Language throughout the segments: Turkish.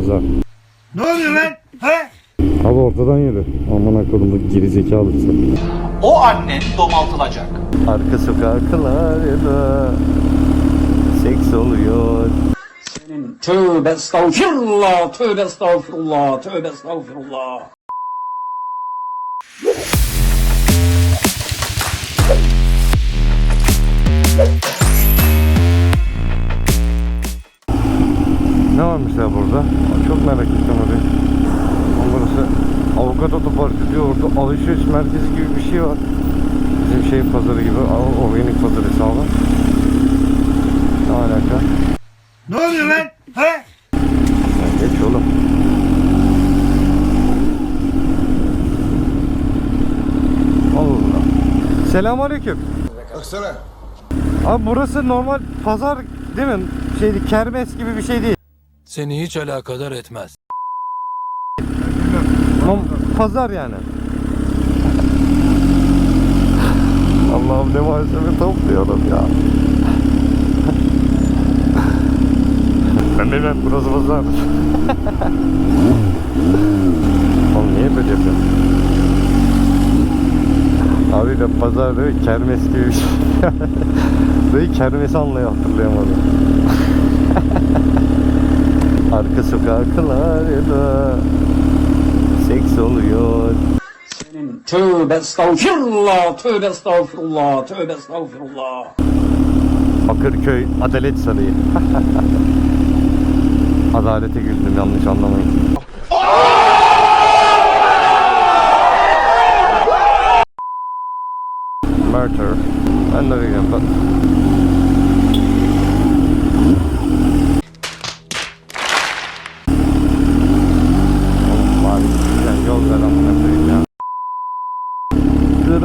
kaza. Ne oluyor lan? He? Abi ortadan yürü. Aman akıllım bu gerizekalı sen. O annen domaltılacak. Arka sokaklarda seks oluyor. Tövbe estağfirullah, tövbe estağfirullah, tövbe estağfirullah. Orada alışveriş merkezi gibi bir şey var. Bizim şey pazarı gibi o- organik pazarı sağlam. Ne alaka? Ne oluyor lan? He? Sen geç oğlum. Allah. Selamünaleyküm. Baksana. Abi burası normal pazar değil mi? Şeydi kermes gibi bir şey değil. Seni hiç alakadar etmez. Ama pazar yani. Allah'ım ne malzeme topluyorum ya. ben bilmem burası pazar. Oğlum niye böyle yapıyorsun? Abi de pazar değil? Kermes gibi bir şey. Dayı kermesi anlıyor hatırlayamadım. Arka sokaklarda seks oluyor. Tövbe estağfirullah, tövbe estağfirullah, tövbe estağfirullah. Bakırköy Adalet Sarayı. Adalete güldüm yanlış anlamayın. Murder. Ben de bilmiyorum. bak. Oğlum var güzel yol ver amına koyayım ya.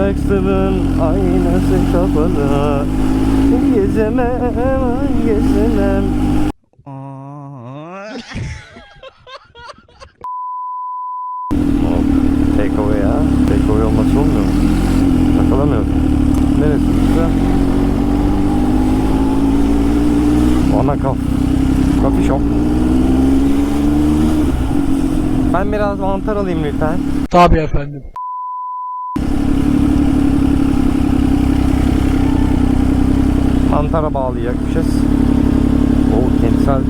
Traksırın aynası kapalı Gezemem, gezemem Take away ya Take away olması olmuyor mu? Yakalamıyorum Neresi burası? Ana kaf Coffee shop Ben biraz mantar alayım lütfen Tabii efendim. Mantara bağlayacakmışız. O kentsel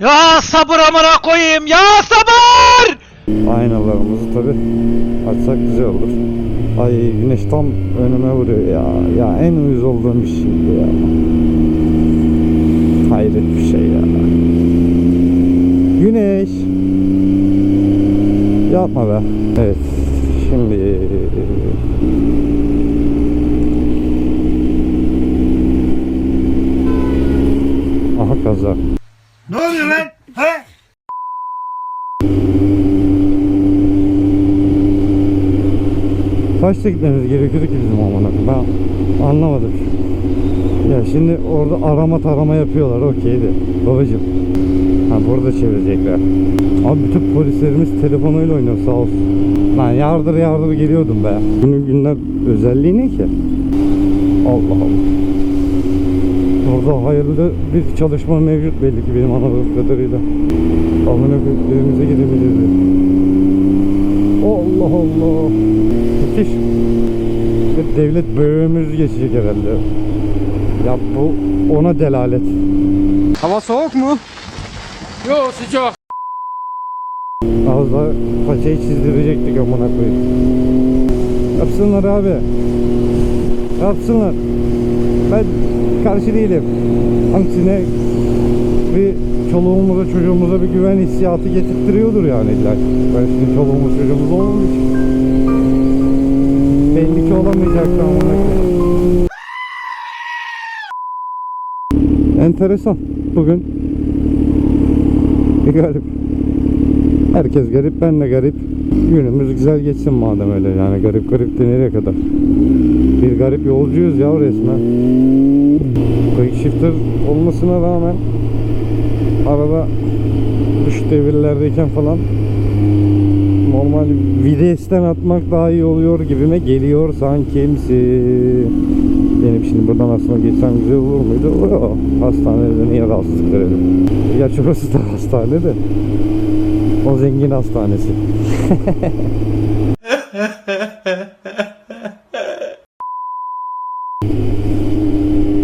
Ya sabır amına koyayım ya sabır! aynalarımızı tabi açsak güzel olur. Ay güneş tam önüme vuruyor ya. Ya en uyuz olduğum iş şimdi ya. Hayret bir şey ya. Güneş. Yapma be. Evet. Şimdi kaza. Ne oluyor lan? He? Kaçta gitmemiz gerekiyordu ki bizim amına? Ben anlamadım. Ya şimdi orada arama tarama yapıyorlar okeydi. Babacım. Ha burada çevirecekler. Abi bütün polislerimiz telefonuyla oynuyor sağ olsun. Lan yardır yardır geliyordum be. Günün günler özelliği ne ki? Allah Allah. Orada hayırlı bir çalışma mevcut belli ki benim anladığım kadarıyla. Amına evimize gidebiliriz. Allah Allah. Müthiş. Devlet böğümüz geçecek herhalde. Ya bu ona delalet. Hava soğuk mu? Yo sıcak. Az daha paçayı çizdirecektik amına koyayım. Yapsınlar abi. Yapsınlar. Ben karşı değilim. Aksine bir çoluğumuza çocuğumuza bir güven hissiyatı getirtiyordur yani illa. Ben şimdi çoluğumuz çocuğumuz için. Belli ki olamayacaktı koyayım. Enteresan. Bugün bir garip. Herkes garip, ben de garip. Günümüz güzel geçsin madem öyle yani garip garip de nereye kadar. Bir garip yolcuyuz ya resmen. Quick shifter olmasına rağmen arada dış devirlerdeyken falan normal videsten atmak daha iyi oluyor gibime geliyor sankimsi. Benim şimdi buradan aslında geçsem güzel olur muydu? O hastanede niye rahatsızlık verelim? Gerçi orası da hastane de. O zengin hastanesi.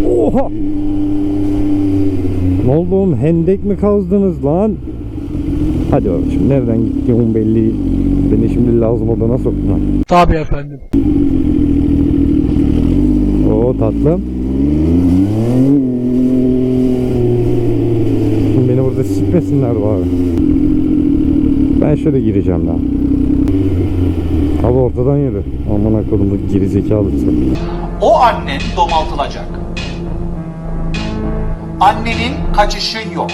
Oha! Ne oldu oğlum? Hendek mi kazdınız lan? Hadi oğlum şimdi nereden gittiğim belli. Beni şimdi lazım odana soktun. Tabii efendim. Oo tatlım. Beni burada sikmesinler bari. Ben şöyle gireceğim daha. Abi ortadan yürü. Aman akıllımda gerizekalısı. O annen domaltılacak. Annenin kaçışı yok.